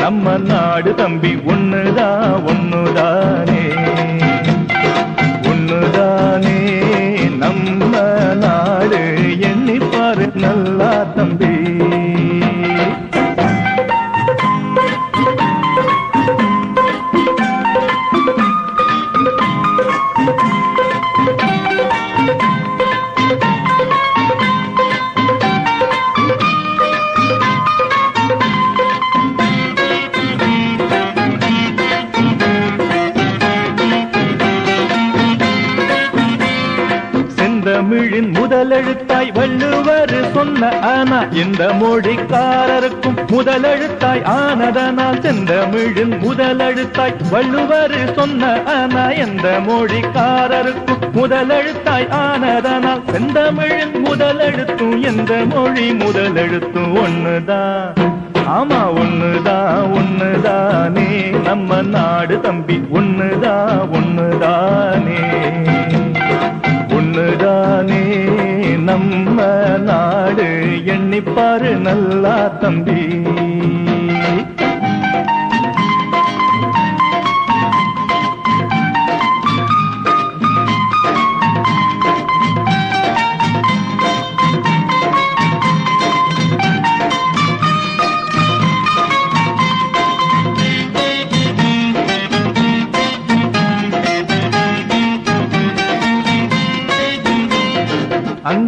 நம்ம நாடு தம்பி ஒண்ணுதான் ஒண்ணுதானே இந்த மொழிக்காரருக்கும் முதலெழுத்தாய் ஆனதனால் செந்தமிழின் முதலெழுத்தாய் வள்ளுவர் சொன்ன ஆனா எந்த மொழிக்காரருக்கும் முதலெழுத்தாய் ஆனதனால் செந்தமிழின் முதலெழுத்தும் எந்த மொழி முதலெழுத்தும் ஒண்ணுதான் ஆமா ஒண்ணுதான் ஒண்ணுதானே. நம்ம நாடு தம்பி ஒண்ணுதான் ஒண்ணுதானே. ஒண்ணுதானே நம்ம நாடு எண்ணிப்பாரு நல்லா தம்பி.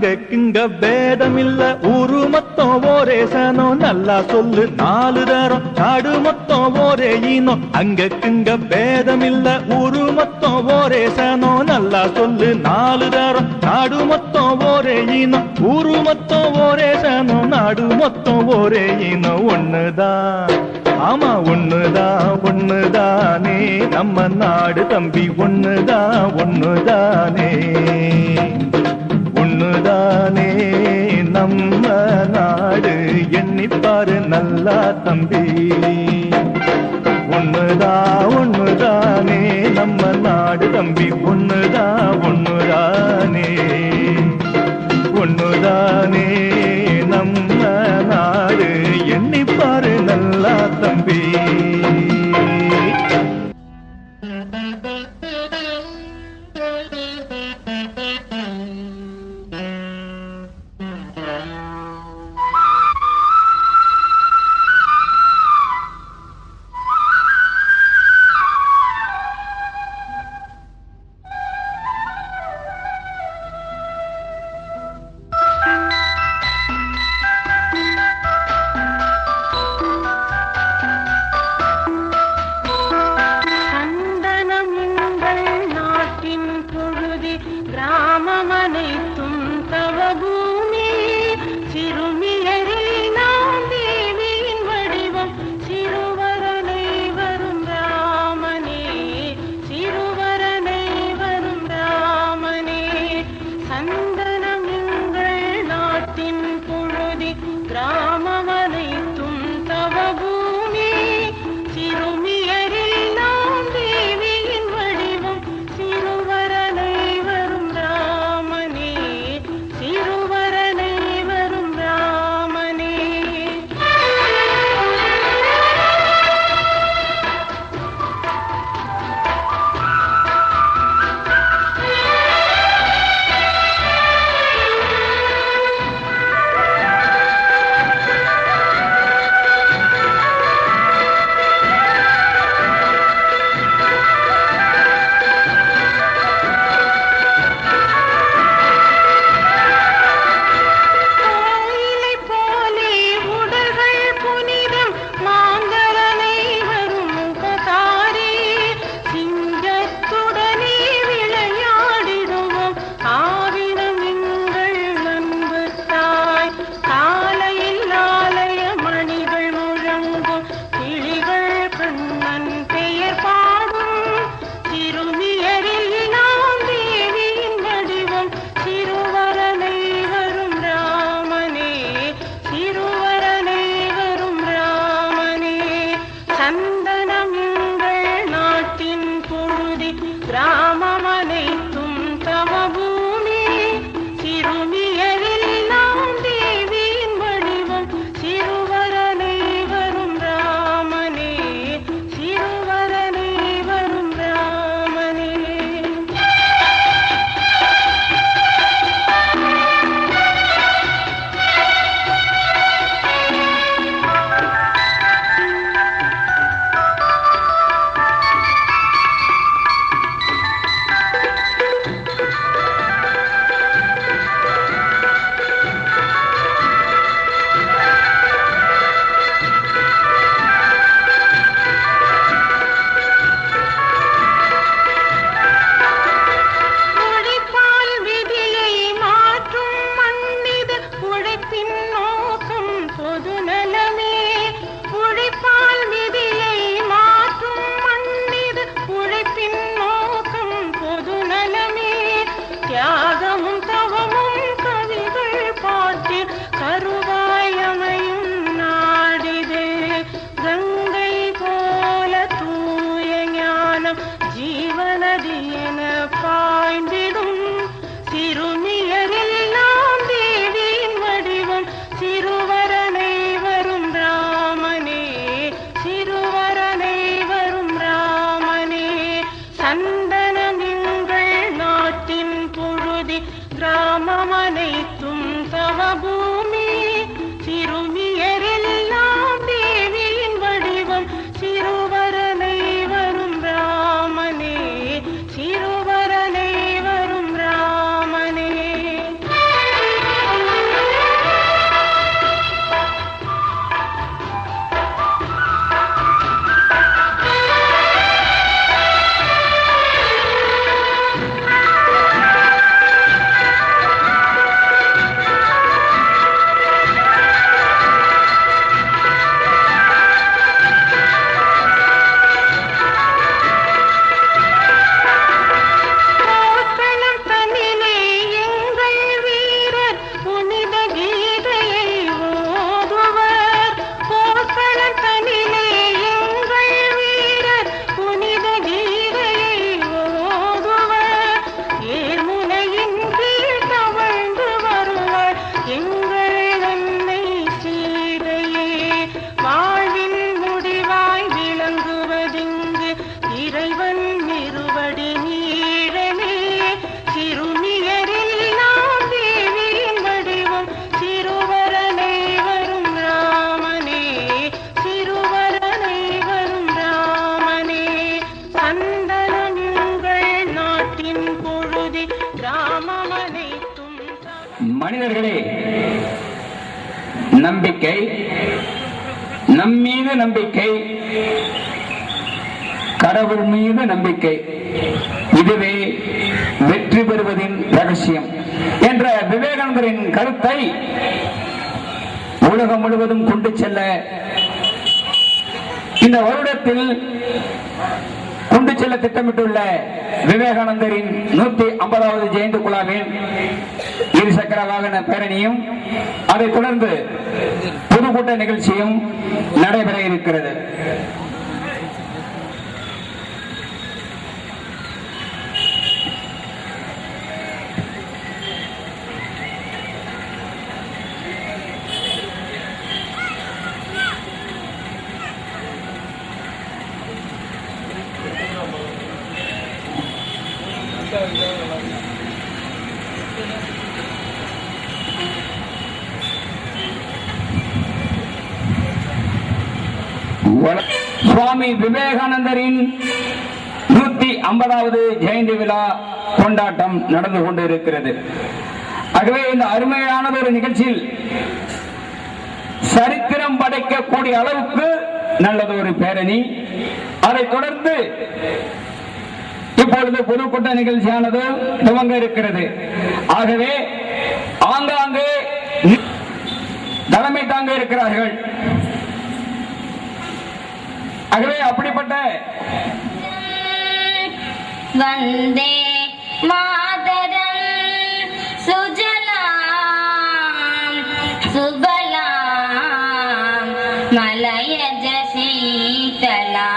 அங்கக்கிங்க பேதமில்ல ஊரு மொத்தம் ஒரே சனம். நல்லா சொல்லு நாலு தரம். நாடு மொத்தம் ஒரே ஈனம் அங்கக்கிங்க பேதமில்ல ஊரு மொத்தம் ஒரே சனம். நல்லா சொல்லு நாலு தரம். நாடு மொத்தம் ஒரே ஈனம் ஊரு மொத்தம் ஒரே சனம். நாடு மொத்தம் ஒரே ஈனம் ஒண்ணுதான். ஆமா ஒண்ணுதான். ஒண்ணுதானே. நம்ம நாடு தம்பி ஒண்ணுதான். ஒண்ணுதானே. ஒண்ணுதானே நம்ம நாடு எண்ணிப்பாரு நல்லா தம்பி. ஒண்ணுதா ஒண்ணுதானே நம்ம நாடு தம்பி ஒண்ணுதா ஒண்ணுதானே ஒண்ணுதானே நம்ம நாடு எண்ணிப்பாரு நல்லா தம்பி. நம்பிக்கை. நம் மீது நம்பிக்கை. கடவுள் மீது நம்பிக்கை. இதுவே வெற்றி பெறுவதின் ரகசியம் என்ற விவேகானந்தரின் கருத்தை உலகம் முழுவதும் கொண்டு செல்ல இந்த வருடத்தில் கொண்டு செல்ல திட்டமிட்டுள்ள விவேகானந்தரின் நூத்தி ஐம்பதாவது ஜெயந்தி குழாவின் இருசக்கர வாகன பேரணியும் அதைத் தொடர்ந்து பொதுக்கூட்ட நிகழ்ச்சியும் நடைபெற இருக்கிறது. சுவாமி விவேகானந்தரின் நூத்தி ஐம்பதாவது ஜெயந்தி விழா கொண்டாட்டம் நடந்து கொண்டு இருக்கிறது ஆகவே இந்த அருமையானது ஒரு நிகழ்ச்சியில் சரித்திரம் படைக்கக்கூடிய அளவுக்கு நல்லது ஒரு பேரணி. அதைத் தொடர்ந்து இப்பொழுது பொதுக்கூட்ட நிகழ்ச்சியானது துவங்க இருக்கிறது. ஆகவே ஆங்காங்கே தலைமை தாங்க இருக்கிறார்கள். அகவே அப்படிப்பட்ட வந்தே மாதரம் சுஜலாம் சுபலாம் மலயஜ ஜீதலா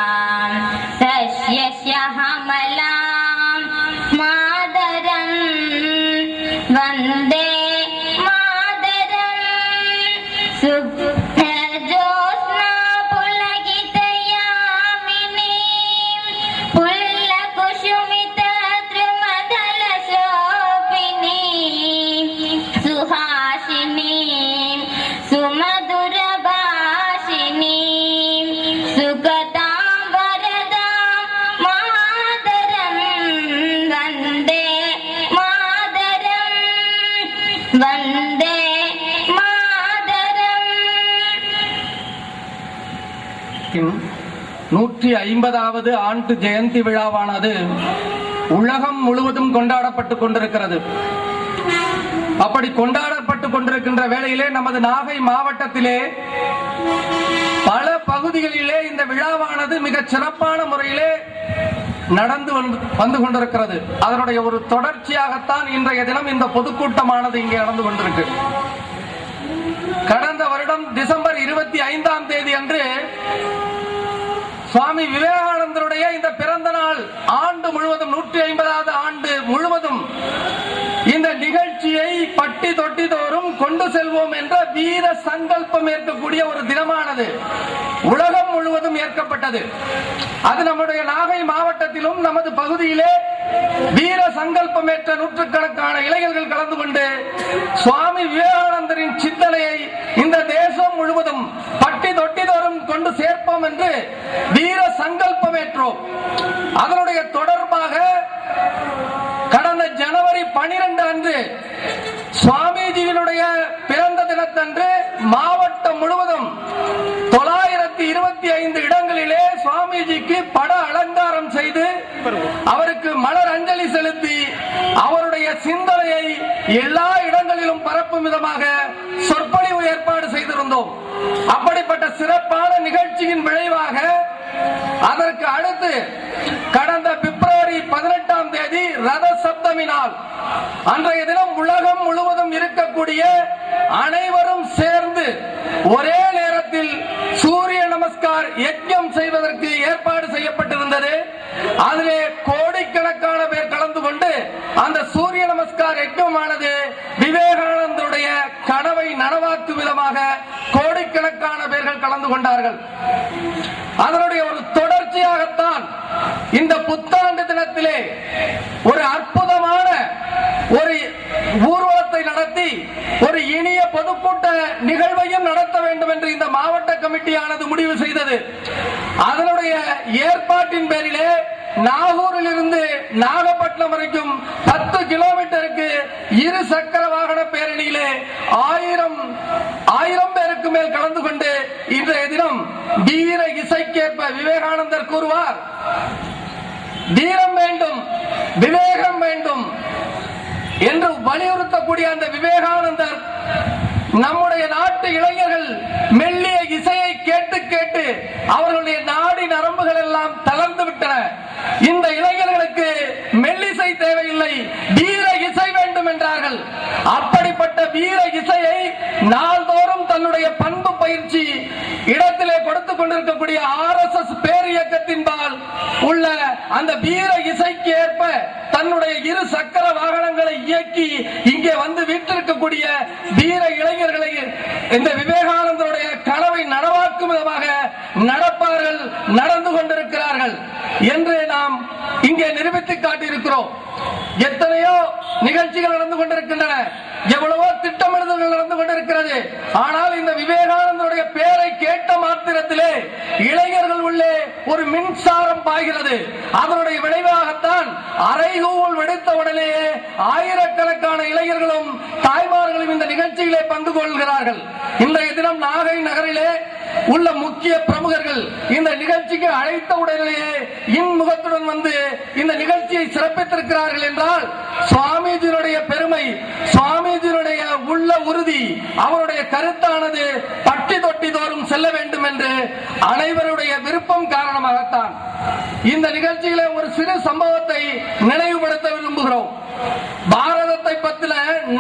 ஐம்பதாவது ஆண்டு ஜெயந்தி விழாவானது உலகம் முழுவதும் கொண்டாடப்பட்டுக் கொண்டிருக்கிறது. அப்படி கொண்டாடப்பட்டுக் கொண்டிருக்கின்ற வேளையிலே நமது நாகை மாவட்டத்திலே பல பகுதிகளிலே இந்த விழாவானது மிக சிறப்பான முறையிலே நடந்து வந்து- கொண்டிருக்கிறது. அதனுடைய ஒரு தொடர்ச்சியாகத்தான் இன்றைய தினம் இந்த பொதுக்கூட்டமானது இங்கே நடந்து கொண்டிருக்கு. கடந்த வருடம் டிசம்பர் இருபத்தி ஐந்தாம் தேதி அன்று சுவாமி விவேகானந்தருடைய இந்த பிறந்த நாள் ஆண்டு முழுவதும் நூற்றி ஐம்பதாவது ஆண்டு முழுவதும் இந்த நிகழ்ச்சியை பட்டி தொட்டி தோறும் கொண்டு செல்வோம் என்ற வீர சங்கல்பம் ஏற்கக்கூடிய ஒரு தினமானது. உலகம் முழுவதும் ஏற்கப்பட்டது. அது நம்முடைய நாகை மாவட்டத்திலும் நமது பகுதியிலே வீர சங்கல்பம் ஏற்ற நூற்றுக்கணக்கான இளைஞர்கள் கலந்து கொண்டு சுவாமி விவேகானந்தரின் சிந்தனையை இந்த தேசம் முழுவதும் பட்டி தொட்டி தோறும் கொண்டு சேர்ப்போம் என்று வீர சங்கல்பம் ஏற்றோம் அதனுடைய தொடர்பாக கடந்த ஜனவரி பனிரெண்டு அன்று சுவாமிஜியினுடைய பிறந்த தினத்தன்று மாவட்டம் முழுவதும் தொள்ளாயிரத்தி இருபத்தி ஐந்து இடங்களிலே சுவாமிஜிக்கு பட அலங்காரம் செய்து அவருக்கு மலர் அஞ்சலி செலுத்தி அவருடைய சிந்தனையை எல்லா இடங்களிலும் பரப்பும் விதமாக சொற்பொழிவு ஏற்பாடு அப்படிப்பட்ட சிறப்பான நிகழ்ச்சியின் விளைவாக அதற்கு அடுத்து கடந்த பிப்ரவரி பதினெட்டாம் தேதி ரத சப்தமி நாள். அன்றைய தினம் உலகம் முழுவதும் இருக்கக்கூடிய அனைவரும் சேர்ந்து ஒரே நேரத்தில் சூரிய நமஸ்கார் யஜ்யம் செய்வதற்கு ஏற்பாடு செய்யப்பட்டிருந்தது. அதிலே கோடிக்கணக்கான பேர் கலந்து கொண்டு அந்த சூரிய நமஸ்கார் யஜ்யமானது விவேகானந்தருடைய கனவை நனவாக்கும் விதமாக கோடிக்கணக்கான கலந்து கொண்டார்கள். அதனுடைய ஒரு தொடர்ச்சியாகத்தான் இந்த புத்தாண்டு தினத்திலே ஒரு அற்புதமான ஒரு ஊர்வலத்தை நடத்தி ஒரு இனிய பொதுக்கூட்ட நிகழ்வையும் நடத்த வேண்டும் என்று இந்த மாவட்ட கமிட்டியானது முடிவு செய்தது. அதனுடைய ஏற்பாட்டின் பேரிலே நாகூரில் இருந்து நாகப்பட்டினம் வரைக்கும் பத்து கிலோமீட்டருக்கு இரு சக்கர வாகன பேரணியிலே ஆயிரம் ஆயிரம் பேருக்கு மேல் கலந்து கொண்டு இன்றைய தினம் வீர இசைக்கேற்ப விவேகானந்தர் கூறுவார். தீரம் வேண்டும் விவேகம் வேண்டும் என்று வலியுறுத்தக்கூடிய அந்த விவேகானந்தர் நம்முடைய நாட்டு இளைய மெல்லிய இசையை கேட்டு கேட்டு அவர்களுடைய நாடி நரம்புகள் எல்லாம் தளர்ந்து விட்டன இந்த இளைஞர்களுக்கு மெல்லிசை தேவையில்லை வீர இசை வேண்டும் என்றார்கள் அப்படிப்பட்ட வீர இசையை நாள்தோறும் தன்னுடைய பண்பு பயிற்சி இடத்திலே கொடுத்துக் கொண்டிருக்கக்கூடிய ஆர் எஸ் எஸ் பேர் இயக்கத்தின்பால் உள்ள அந்த வீர இசைக்கு ஏற்ப தன்னுடைய இரு சக்கர வாகனங்களை இயக்கி இங்கே வந்து வீட்டிருக்கக்கூடிய வீர இளைஞர்களை இந்த விவேகானந்தருடைய கனவை நனவாக்கும் விதமாக நடப்பார்கள் நடந்து கொண்டிருக்கிறார்கள் என்று நாம் இங்கே நிரூபித்து காட்டியிருக்கிறோம். எத்தனையோ நிகழ்ச்சிகள் நடந்து கொண்டிருக்கின்றன. எவ்வளவோ திட்டமிடுதல்கள் நடந்து கொண்டிருக்கிறது. ஆனால் இந்த விவேகானந்தருடைய பெயரை கேட்ட மாத்திரத்திலே இளைஞர்கள் உள்ளே ஒரு மின்சாரம் பாய்கிறது. அதனுடைய விளைவாகத்தான் அரைகூவல் வெடித்த உடனேயே ஆயிரக்கணக்கான இளைஞர்களும் தாய்மார்களும் இந்த நிகழ்ச்சியிலே பங்கு கொள்கிறார்கள். இன்றைய தினம் நாகை நகரிலே உள்ள முக்கிய பிரமுகர்கள் இந்த நிகழ்ச்சிக்கு அழைத்த உடனேயே இன்முகத்துடன் வந்து இந்த நிகழ்ச்சியை சிறப்பித்திருக்கிறார்கள் என்றால் சுவாமிஜியினுடைய பெருமை சுவாமிஜியினுடைய உள்ள உறுதி அவருடைய கருத்தானது பட்டி தொட்டி தோறும் செல்ல வேண்டும் என்று அனைவருடைய விருப்பம் காரணமாகத்தான் இந்த நிகழ்ச்சியில ஒரு சிறு சம்பவத்தை நினைவுபடுத்த விரும்புகிறோம். பாரதத்தை பத்தின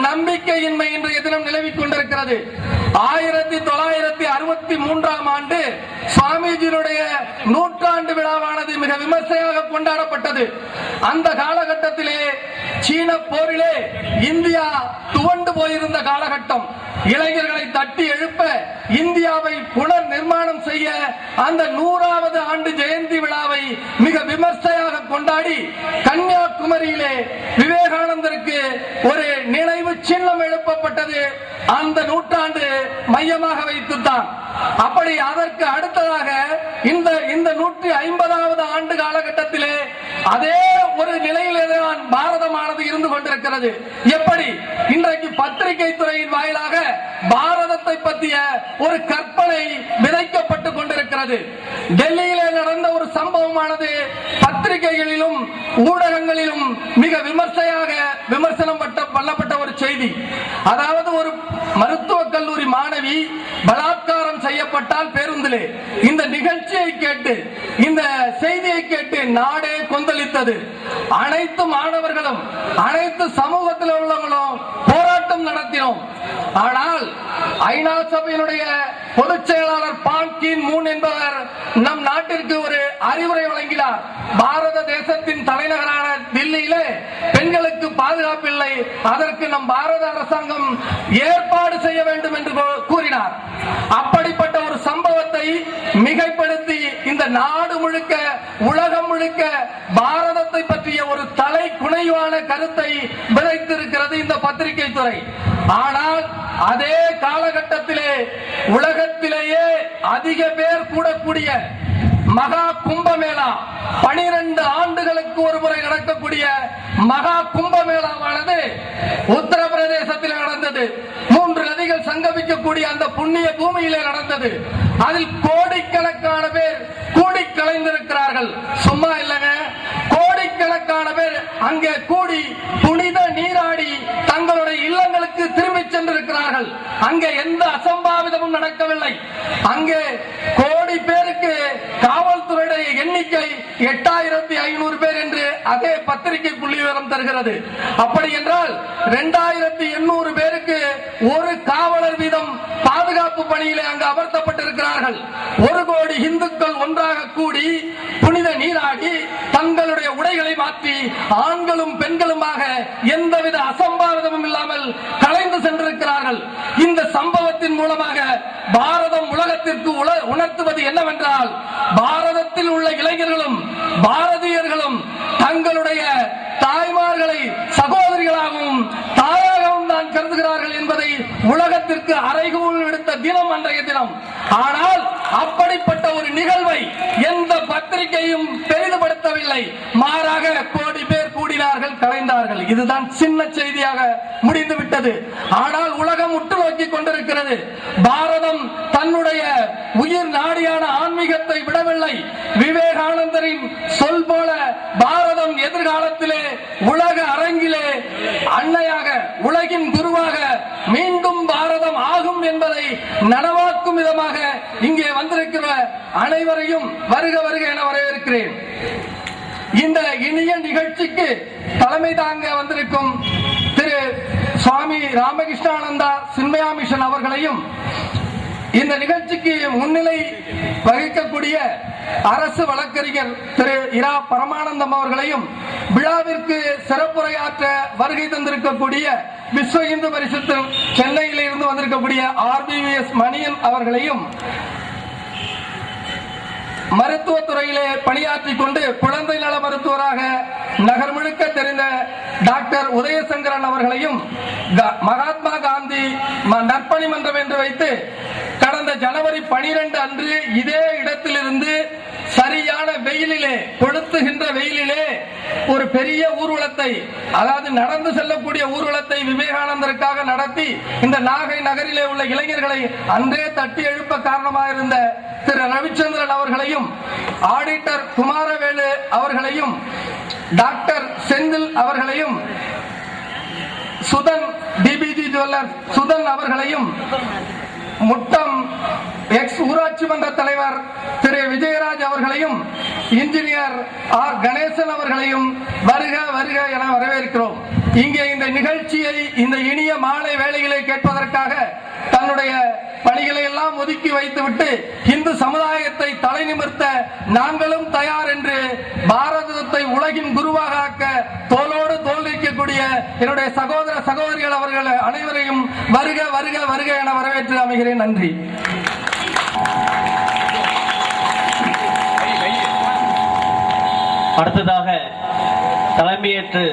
நம்பிக்கையின்மை இன்றைய தினம் நிலவிக் கொண்டிருக்கிறது. ஆயிரத்தி தொள்ளாயிரத்தி அறுபத்தி மூன்றாம் ஆண்டு சுவாமிஜியினுடைய நூற்றாண்டு விழாவானது மிக விமர்சையாக கொண்டாடப்பட்டது. அந்த காலகட்டத்திலே சீன போரிலே இந்தியா துவண்டு போயிருந்த காலகட்டம். இளைஞர்களை தட்டி எழுப்ப இந்தியாவை புனர் நிர்மாணம் செய்ய அந்த நூறாவது ஆண்டு ஜெயந்தி விழாவை மிக விமர்சையாக கொண்டாடி கன்னியாகுமரியிலே விவேகானந்தருக்கு ஒரு நினைவு சின்னம் எழுப்பப்பட்டது. அந்த நூற்றாண்டு மையமாக வைத்துத்தான். அப்படி அதற்கு அடுத்ததாக இந்த இந்த நூற்றி ஐம்பதாவது ஆண்டு காலகட்டத்திலே அதே ஒரு நிலையிலேதான் பாரதமானது இருந்து கொண்டிருக்கிறது. எப்படி? இன்றைக்கு பத்திரிகை துறையின் வாயிலாக பாரதத்தை பற்றிய ஒரு கற்பனை விதைக்கப்பட்டு கொண்டிருக்கிறது. டெல்லியிலே நடந்த ஒரு சம்பவமானது பத்திரிகைகளிலும் ஊடகங்களிலும் மிக விமர்சையாக விமர்சனம் பண்ணப்பட்ட ஒரு செய்தி. அதாவது ஒரு மருத்துவக் கல்லூரி மாணவி பலாத்காரம் செய்யப்பட்டால் பேருந்திலே. இந்த நிகழ்ச்சியை கேட்டு இந்த செய்தியை கேட்டு நாடே கொந்தளித்தது. அனைத்து மாணவர்களும் அனைத்து சமூகத்தில் உள்ளவங்களும் போராட்டம் நடத்தினோம். ஆனால் ஐநா சபையினுடைய பொதுச் செயலாளர் பான்கின் மூன் என்பவர் நம் நாட்டிற்கு ஒரு அறிவுரை வழங்கினார். பாரத தேசத்தின் தலைநகரான தில்லியிலே பெண்களுக்கு பாதுகாப்பில்லை. அதற்கு நம் பாரத அரசாங்கம் ஏற்பாடு செய்ய வேண்டும் என்று கூறினார். அப்படிப்பட்ட ஒரு சம்பவத்தை மிகைப்படுத்தி இந்த நாடு முழுக்க உலகம் முழுக்க பாரதத்தை பற்றிய ஒரு தலை குனைவான கருத்தை விதைத்திருக்கிறது இந்த பத்திரிகை துறை ஆனால் அதே காலகட்டத்திலே உலகத்திலேயே அதிக பேர் கூடக்கூடிய மகா கும்பமேளா பனிரெண்டு ஆண்டுகளுக்கு ஒரு முறை நடக்கக்கூடிய மகா கும்பமேளாவானது உத்தரப்பிரதேசத்தில் நடந்தது. மூன்று நதிகள் சங்கமிக்கக்கூடிய அந்த புண்ணிய பூமியிலே நடந்தது. அதில் கோடிக்கணக்கான பேர் கூடி கலைந்திருக்கிறார்கள் சும்மா இல்லைங்க. கோடிக்கணக்கான பேர் அங்கே கூடி புனித நீராடி தங்களுடைய இல்லங்களுக்கு திரும்பி சென்றிருக்கிறார்கள். அங்கே எந்த அசம்பாவிதமும் நடக்கவில்லை. அங்கே கோடி பேருக்கு காவல்துறையுடைய எண்ணிக்கை எட்டாயிரத்தி ஐநூறு பேர் என்று அதே பத்திரிகை புள்ளி விவரம் தருகிறது. அப்படி என்றால் இரண்டாயிரத்தி எண்ணூறு பேருக்கு ஒரு காவலர் வீதம் பாதுகாப்பு பணியிலே அங்கு அமர்த்தப்பட்டிருக்கிறார்கள். ஒரு கோடி இந்துக்கள் ஒன்றாக கூடி புனித நீராடி தங்களுடைய உடைகளை மாற்றி ஆண்களும் பெண்களுமாக எந்தவித அசம்பாவிதமும் இல்லாமல் கலைந்து சென்றிருக்கிறார்கள். இந்த சம்பவத்தின் மூலமாக பாரதம் உலகத்திற்கு உணர்த்துவது என்னவென்றால் பாரதத்தில் உள்ள இளைஞர்களும் பாரதியர்களும் தங்களுடைய தாய்மார்களை சகோதரிகளாகவும் தாயாகவும் தான் கருதுகிறார்கள் என்பதை உலகத்திற்கு அறைகூல் எடுத்த தினம் அன்றைய தினம். ஆனால் அப்படிப்பட்ட ஒரு நிகழ்வை எந்த பத்திரிகையும் பெரிதுபடுத்தவில்லை. மாறாக கோடி மூடினார்கள் கலைந்தார்கள். இதுதான் சின்ன செய்தியாக முடிந்து விட்டது. ஆனால் உலகம் உற்று நோக்கி கொண்டிருக்கிறது. பாரதம் தன்னுடைய உயிர் நாடியான ஆன்மீகத்தை விடவில்லை. விவேகானந்தரின் சொல் போல பாரதம் எதிர்காலத்திலே உலக அரங்கிலே அன்னையாக உலகின் குருவாக மீண்டும் பாரதம் ஆகும் என்பதை நனவாக்கும் விதமாக இங்கே வந்திருக்கிற அனைவரையும் வருக வருக என வரவேற்கிறேன். இந்த இனிய நிகழ்ச்சிக்கு தலைமை தாங்க வந்திருக்கும் திரு சுவாமி ராமகிருஷ்ணானந்தா சின்மயா மிஷன் அவர்களையும் இந்த நிகழ்ச்சிக்கு முன்னிலை வகிக்கக்கூடிய அரசு வழக்கறிஞர் திரு இரா பரமானந்தம் அவர்களையும் விழாவிற்கு சிறப்புரையாற்ற வருகை தந்திருக்கக்கூடிய விஸ்வ இந்து பரிசுத்து சென்னையில் இருந்து வந்திருக்கக்கூடிய ஆர்பிவிஎஸ் மணியன் அவர்களையும் மருத்துவ துறையிலே பணியாற்றிக் கொண்டு குழந்தை நல மருத்துவராக நகர் முழுக்க தெரிந்த டாக்டர் உதயசங்கரன் அவர்களையும் மகாத்மா காந்தி நற்பணி மன்றம் என்று வைத்து கடந்த ஜனவரி 12 அன்று இதே இடத்திலிருந்து சரியான வெயிலிலே கொளுத்துகின்ற வெயிலிலே ஒரு பெரிய ஊர்வலத்தை அதாவது நடந்து செல்லக்கூடிய ஊர்வலத்தை விவேகானந்தருக்காக நடத்தி இந்த நாகை நகரிலே உள்ள இளைஞர்களை அன்றே தட்டி எழுப்ப காரணமாக இருந்த திரு ரவிச்சந்திரன் அவர்களையும் ஆடிட்டர் குமாரவேலு அவர்களையும் டாக்டர் செந்தில் அவர்களையும் சுதன் டிபிஜி ஜுவல்லர் சுதன் அவர்களையும் முட்டம் எக்ஸ் ஊராட்சி மன்ற தலைவர் திரு விஜயராஜ் அவர்களையும் இன்ஜினியர் ஆர் கணேசன் அவர்களையும் வருக வருக என வரவேற்கிறோம். இங்கே இந்த நிகழ்ச்சியை இந்த இனிய மாலை வேலைகளை கேட்பதற்காக தன்னுடைய பணிகளை எல்லாம் ஒதுக்கி வைத்துவிட்டு இந்து சமுதாயத்தை தலை நிமிர்த்த நாங்களும் தயார் என்று பாரதத்தை உலகின் குருவாக ஆக்க தோளோடு தோல் நிற்கக்கூடிய என்னுடைய சகோதர சகோதரிகள் அவர்கள் அனைவரையும் வருக வருக வருக என வரவேற்று அமைகிறேன். நன்றி. அடுத்ததாக தலைமையேற்று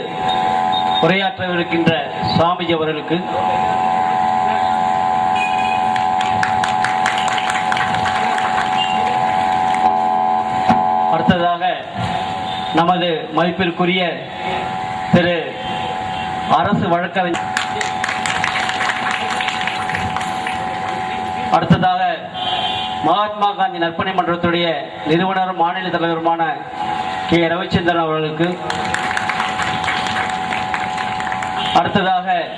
உரையாற்றவிருக்கின்ற சுவாமிஜி அவர்களுக்கு அடுத்ததாக நமது மதிப்பிற்குரிய திரு அரசு வழக்கறிஞர் அடுத்ததாக மகாத்மா காந்தி நற்பணி மன்றத்துடைய நிறுவனரும் மாநில தலைவருமான கே. ரவிச்சந்திரன் அவர்களுக்கு. அடுத்ததாக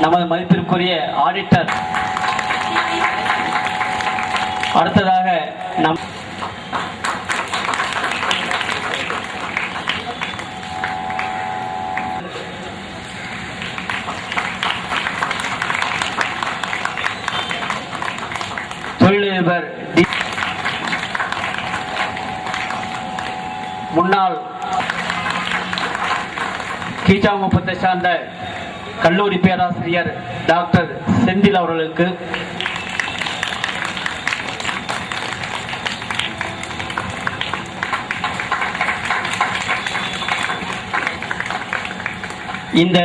நமது மதிப்பிற்குரிய ஆடிட்டர். அடுத்ததாக நம் கீச்சாங்குப்பத்தை சார்ந்த கல்லூரி பேராசிரியர் டாக்டர் செந்தில் அவர்களுக்கு இந்த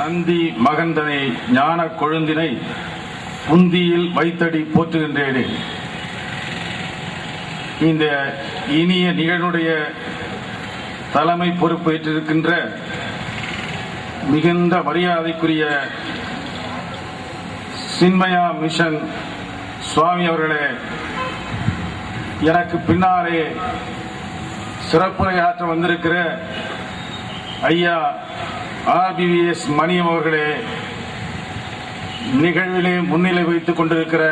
நந்தி மகந்தனை ஞான கொழுந்தினை புந்தியில் வைத்தடி போற்றுகின்றேனே. இந்த இனிய நிகழ்வுடைய தலைமை பொறுப்பேற்றிருக்கின்ற மிகுந்த மரியாதைக்குரிய சின்மயா மிஷன் சுவாமி அவர்களே எனக்கு பின்னாலே சிறப்புரையாற்ற வந்திருக்கிற ஐயா ஆர்பிவிஎஸ் மணியம் அவர்களே நிகழ்விலே முன்னிலை வைத்துக் கொண்டிருக்கிற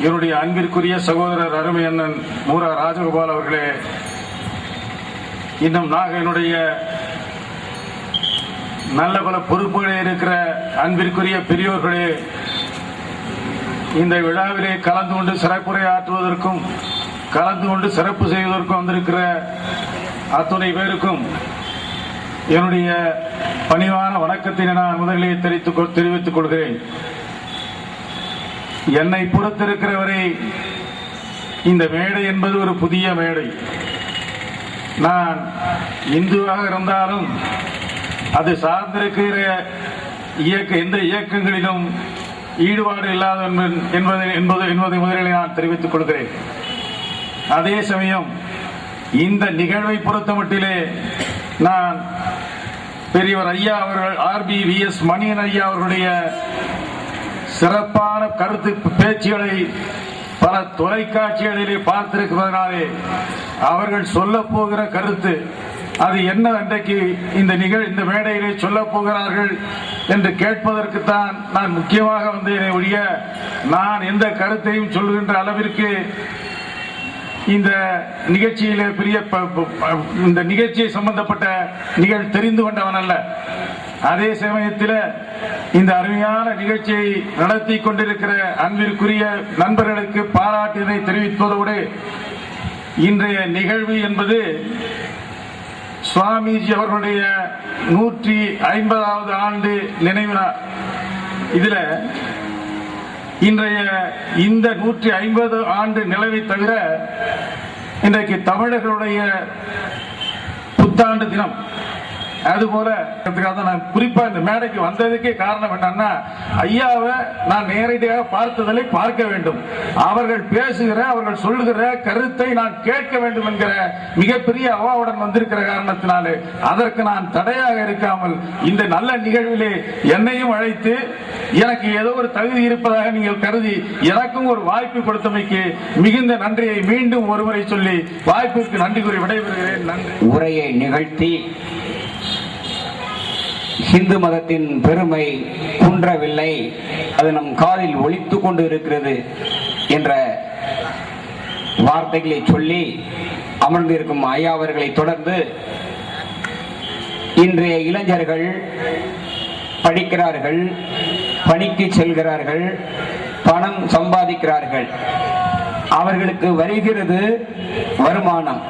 என்னுடைய அன்பிற்குரிய சகோதரர் அருமை அண்ணன் மூரா ராஜகோபால் அவர்களே இன்னும் நாகையினுடைய நல்ல பல பொறுப்புகளே இருக்கிற அன்பிற்குரிய பெரியோர்களே இந்த விழாவிலே கலந்து கொண்டு சிறப்புரை ஆற்றுவதற்கும் கலந்து கொண்டு சிறப்பு செய்வதற்கும் வந்திருக்கிற அத்துணை பேருக்கும் என்னுடைய பணிவான வணக்கத்தினை நான் முதலிலே தெரிவித்துக் கொள்- தெரிவித்துக் கொள்கிறேன். என்னை பொறுத்திருக்கிறவரை இந்த மேடை என்பது ஒரு புதிய மேடை. நான் இந்துவாக இருந்தாலும் அது சார்ந்திருக்கிற இயக்க எந்த இயக்கங்களிலும் ஈடுபாடு இல்லாத என்பது என்பது என்பதை முதலில் நான் தெரிவித்துக் கொள்கிறேன். அதே சமயம் இந்த நிகழ்வை பொறுத்த மட்டிலே நான் பெரியவர் ஐயா அவர்கள் ஆர்பி வி எஸ் மணியன் ஐயா அவர்களுடைய சிறப்பான கருத்து பேச்சுகளை பல தொலைக்காட்சிகளிலே பார்த்திருக்கிறதுனாலே அவர்கள் சொல்ல போகிற கருத்து அது என்ன அன்றைக்கு இந்த நிகழ் இந்த மேடையிலே சொல்ல போகிறார்கள் என்று கேட்பதற்குத்தான் நான் முக்கியமாக வந்தேனே ஒழிய நான் எந்த கருத்தையும் சொல்கின்ற அளவிற்கு இந்த நிகழ்ச்சியில பெரிய ப- ப- இந்த நிகழ்ச்சியை சம்பந்தப்பட்ட நிகழ் தெரிந்து கொண்டவன் அல்ல. அதே சமயத்தில் இந்த அருமையான நிகழ்ச்சியை நடத்தி கொண்டிருக்கிற அன்பிற்குரிய நண்பர்களுக்கு பாராட்டினை தெரிவிப்பதோடு இன்றைய நிகழ்வு என்பது சுவாமிஜி அவர்களுடைய நூற்றி ஐம்பதாவது ஆண்டு நினைவு நாள் இதுல இன்றைய இந்த நூற்றி ஐம்பது ஆண்டு நிலவை தவிர இன்றைக்கு தமிழர்களுடைய புத்தாண்டு தினம் அதுபோல நான் குறிப்பா இந்த மேடைக்கு வந்ததுக்கே காரணம் என்னன்னா ஐயாவை நான் நேரடியாக பார்த்ததில்லை பார்க்க வேண்டும். அவர்கள் பேசுகிற அவர்கள் சொல்லுகிற கருத்தை நான் கேட்க வேண்டும் என்கிற மிகப்பெரிய அவாவுடன் வந்திருக்கிற காரணத்தினாலே அதற்கு நான் தடையாக இருக்காமல் இந்த நல்ல நிகழ்விலே என்னையும் அழைத்து எனக்கு ஏதோ ஒரு தகுதி இருப்பதாக நீங்கள் கருதி எனக்கும் ஒரு வாய்ப்பு கொடுத்தமைக்கு மிகுந்த நன்றியை மீண்டும் ஒருமுறை சொல்லி வாய்ப்பிற்கு நன்றி கூறி விடைபெறுகிறேன். நன்றி. உரையை நிகழ்த்தி ஹிந்து மதத்தின் பெருமை குன்றவில்லை. அது நம் காதில் ஒழித்து கொண்டு இருக்கிறது என்ற வார்த்தைகளை சொல்லி அமர்ந்திருக்கும் ஐயா அவர்களை தொடர்ந்து இன்றைய இளைஞர்கள் படிக்கிறார்கள் பணிக்கு செல்கிறார்கள் பணம் சம்பாதிக்கிறார்கள். அவர்களுக்கு வருகிறது வருமானம்.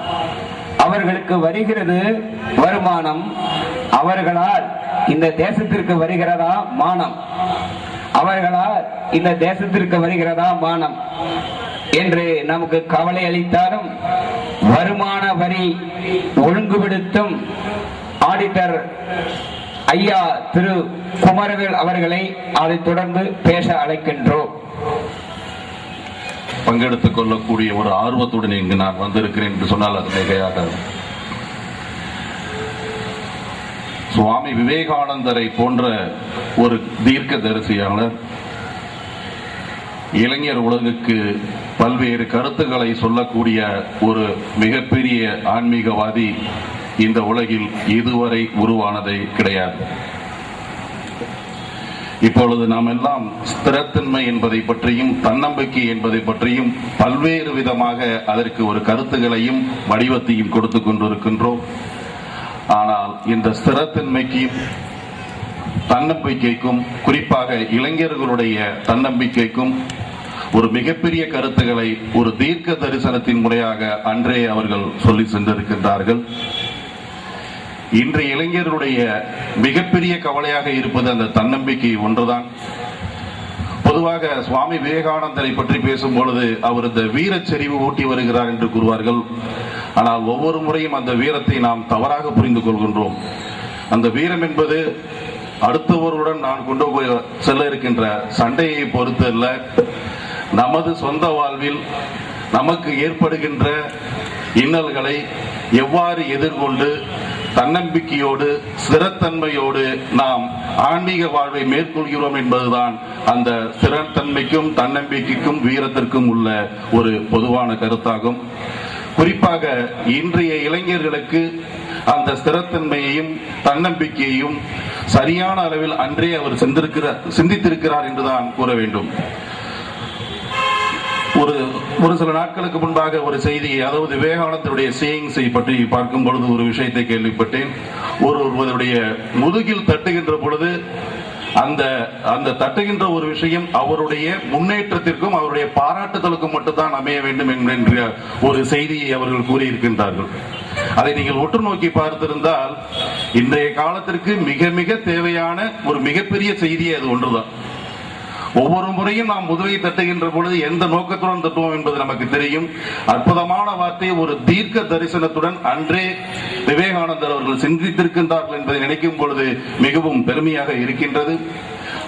அவர்களுக்கு வருகிறது வருமானம். அவர்களால் இந்த தேசத்திற்கு வருகிறதா மானம்? அவர்களால் இந்த தேசத்திற்கு வருகிறதா மானம்? என்று நமக்கு கவலை அளித்தாலும் வருமான வரி ஒழுங்குபடுத்தும் ஆடிட்டர் ஐயா திரு குமரவேல் அவர்களை அதைத் தொடர்ந்து பேச அழைக்கின்றோம். பங்கெடுத்துக் கொள்ளக்கூடிய ஒரு ஆர்வத்துடன் இங்கு நான் வந்திருக்கிறேன் என்று சொன்னால் அது மிகையாக சுவாமி விவேகானந்தரை போன்ற ஒரு தீர்க்க தரிசியாளர் இளைஞர் உலகுக்கு பல்வேறு கருத்துக்களை சொல்லக்கூடிய ஒரு மிகப்பெரிய ஆன்மீகவாதி இந்த உலகில் இதுவரை உருவானதே கிடையாது. இப்பொழுது நாம் எல்லாம் ஸ்திரத்தன்மை என்பதை பற்றியும் தன்னம்பிக்கை என்பதை பற்றியும் பல்வேறு விதமாக அதற்கு ஒரு கருத்துகளையும் வடிவத்தையும் கொடுத்து கொண்டிருக்கின்றோம். ஆனால் இந்த ஸ்திரத்தன்மைக்கு தன்னம்பிக்கைக்கும் குறிப்பாக இளைஞர்களுடைய தன்னம்பிக்கைக்கும் ஒரு மிகப்பெரிய கருத்துக்களை ஒரு தீர்க்க தரிசனத்தின் முறையாக அன்றே அவர்கள் சொல்லி சென்றிருக்கின்றார்கள். இன்றைய இளைஞர்களுடைய மிகப்பெரிய கவலையாக இருப்பது அந்த தன்னம்பிக்கை ஒன்றுதான். பொதுவாக சுவாமி விவேகானந்தரை பற்றி பேசும் பொழுது அவர் இந்த வீரச்செறிவு ஊட்டி வருகிறார் என்று கூறுவார்கள். ஆனால் ஒவ்வொரு முறையும் அந்த வீரத்தை நாம் தவறாக புரிந்து கொள்கின்றோம். அந்த வீரம் என்பது அடுத்தவருடன் நான் கொண்டு போய் செல்ல இருக்கின்ற சண்டையை பொறுத்து அல்ல. நமது சொந்த வாழ்வில் நமக்கு ஏற்படுகின்ற இன்னல்களை எவ்வாறு எதிர்கொண்டு தன்னம்பிக்கையோடு ஸ்திரத்தன்மையோடு நாம் ஆன்மீக வாழ்வை மேற்கொள்கிறோம் என்பதுதான் அந்த ஸ்திரத்தன்மைக்கும் தன்னம்பிக்கைக்கும் வீரத்திற்கும் உள்ள ஒரு பொதுவான கருத்தாகும். குறிப்பாக இன்றைய இளைஞர்களுக்கு அந்த ஸ்திரத்தன்மையையும் தன்னம்பிக்கையையும் சரியான அளவில் அன்றே அவர் சிந்திருக்கிறார் சிந்தித்திருக்கிறார் என்றுதான் கூற வேண்டும். ஒரு ஒரு சில நாட்களுக்கு முன்பாக ஒரு செய்தி அதாவது விவேகானந்தருடைய சேயிங்ஸை பற்றி பார்க்கும் பொழுது ஒரு விஷயத்தை கேள்விப்பட்டேன். ஒரு ஒருவருடைய முதுகில் தட்டுகின்ற பொழுது அந்த அந்த தட்டுகின்ற ஒரு விஷயம் அவருடைய முன்னேற்றத்திற்கும் அவருடைய பாராட்டுதலுக்கும் மட்டும்தான் அமைய வேண்டும் என்கின்ற ஒரு செய்தியை அவர்கள் கூறியிருக்கின்றார்கள். அதை நீங்கள் உற்று நோக்கி பார்த்திருந்தால் இன்றைய காலத்திற்கு மிக மிக தேவையான ஒரு மிகப்பெரிய செய்தி அது ஒன்றுதான். ஒவ்வொரு முறையும் நாம் முதுகை தட்டுகின்ற பொழுது எந்த நோக்கத்துடன் தட்டுவோம் என்பது நமக்கு தெரியும். அற்புதமான வார்த்தை ஒரு தீர்க்க தரிசனத்துடன் அன்றே விவேகானந்தர் அவர்கள் சிந்தித்திருக்கின்றார்கள் என்பதை நினைக்கும் பொழுது மிகவும் பெருமையாக இருக்கின்றது.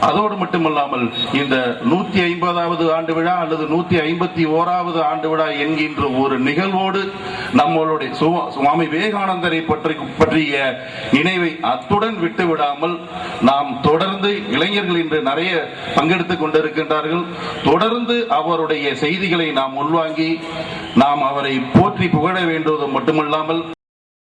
அதோடு மட்டுமல்லாமல் இந்த நூத்தி ஐம்பதாவது ஆண்டு விழா அல்லது நூத்தி ஐம்பத்தி ஓராவது ஆண்டு விழா என்கின்ற ஒரு நிகழ்வோடு நம்மளுடைய சுவா- சுவாமி விவேகானந்தரை பற்றி பற்றிய நினைவை அத்துடன் விட்டுவிடாமல் நாம் தொடர்ந்து இளைஞர்கள் இன்று நிறைய பங்கெடுத்துக் கொண்டிருக்கின்றார்கள். தொடர்ந்து அவருடைய செய்திகளை நாம் உள்வாங்கி நாம் அவரை போற்றி புகழ வேண்டுவது மட்டுமல்லாமல்